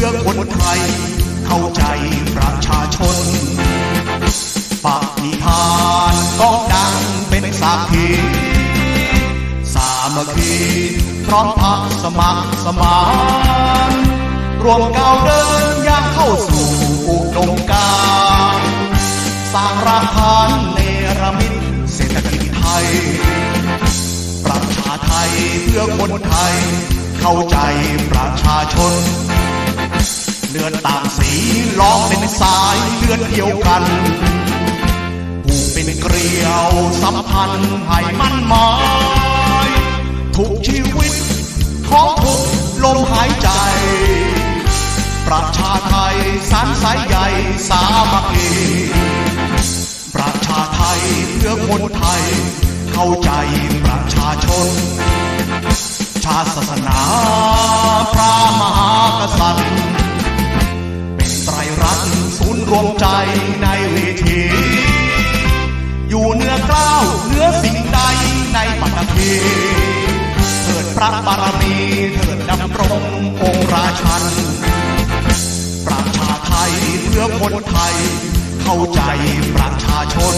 พื่อคนไทย เข้าใจประชาชนปฏิทานก็ดังเป็นสักขีสามัคคีพร้อมพักสมัครสมานรวมก้าวเดินย่างเข้าสู่อุดมการสร้างรากฐานเนรมิตเศรษฐกิจไทย ประชาไทยเพื่อคนไทย เข้าใจประชาชน ดต่างสีล้อมเป็นสายเลือดเดียวกันผูกเป็นเกลียวสัมพันธ์ให้มั่นหมายทุกชีวิตของทุกลมหายใจ ประชาไทยสารสายใหญ่สามัคคีประชาไทยเพื่อคนไทย เข้าใจประชาชน ชาติศาสนา รวมใจในเวที อยู่เนื้อกล้าวเนื้อสิ่งใดในปัตตภีเถิดพระบารมีเถิดดำรงองค์ราชัน ประชาไทยเพื่อคนไทย เข้าใจประชาชน